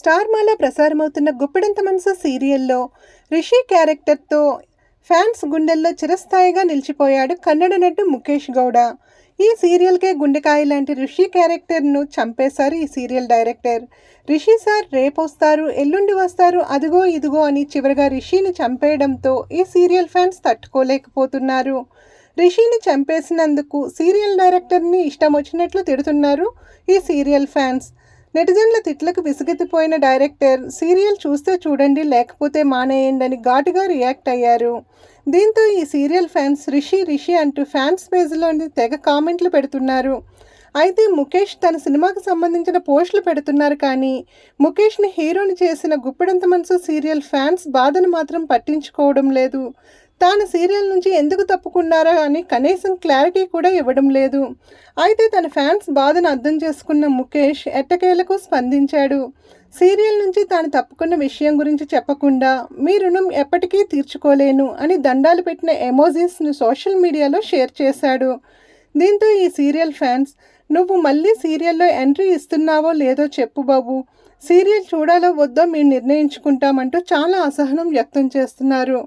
స్టార్మాల ప్రసారమవుతున్న గుప్పెడంత మనసు సీరియల్లో రిషి క్యారెక్టర్తో ఫ్యాన్స్ గుండెల్లో చిరస్థాయిగా నిలిచిపోయాడు కన్నడ నటు ముఖేష్ గౌడ. ఈ సీరియల్కే గుండెకాయ లాంటి రిషి క్యారెక్టర్ను చంపేశారు ఈ సీరియల్ డైరెక్టర్. రిషి సార్ రేపు వస్తారు ఎల్లుండి వస్తారు అదిగో ఇదిగో అని చివరిగా రిషిని చంపేయడంతో ఈ సీరియల్ ఫ్యాన్స్ తట్టుకోలేకపోతున్నారు. రిషిని చంపేసినందుకు సీరియల్ డైరెక్టర్ని ఇష్టం వచ్చినట్లు తిడుతున్నారు ఈ సీరియల్ ఫ్యాన్స్. నెటిజన్ల తిట్లకు విసుగెత్తిపోయిన డైరెక్టర్ సీరియల్ చూస్తే చూడండి లేకపోతే మానేయండి అని ఘాటుగా రియాక్ట్ అయ్యారు. దీంతో ఈ సీరియల్ ఫ్యాన్స్ రిషి రిషి అంటూ ఫ్యాన్స్ పేజ్లోని తెగ కామెంట్లు పెడుతున్నారు. అయితే ముఖేష్ తన సినిమాకు సంబంధించిన పోస్టులు పెడుతున్నారు కానీ ముఖేష్ని హీరోని చేసిన గుప్పెడంత మనసు సీరియల్ ఫ్యాన్స్ బాధను మాత్రం పట్టించుకోవడం లేదు. తాను సీరియల్ నుంచి ఎందుకు తప్పుకున్నారా అని కనీసం క్లారిటీ కూడా ఇవ్వడం లేదు. అయితే తన ఫ్యాన్స్ బాధను అర్థం చేసుకున్న ముఖేష్ ఎట్టకేలకు స్పందించాడు. సీరియల్ నుంచి తాను తప్పుకున్న విషయం గురించి చెప్పకుండా మీ రుణం ఎప్పటికీ తీర్చుకోలేను అని దండాలు పెట్టిన ఎమోజీస్ను సోషల్ మీడియాలో షేర్ చేశాడు. దీంతో ఈ సీరియల్ ఫ్యాన్స్ నువ్వు మళ్ళీ సీరియల్లో ఎంట్రీ ఇస్తున్నావో లేదో చెప్పు బాబు. సీరియల్ చూడాలో వద్దో మేము నిర్ణయించుకుంటామంటూ చాలా అసహనం వ్యక్తం చేస్తున్నారు.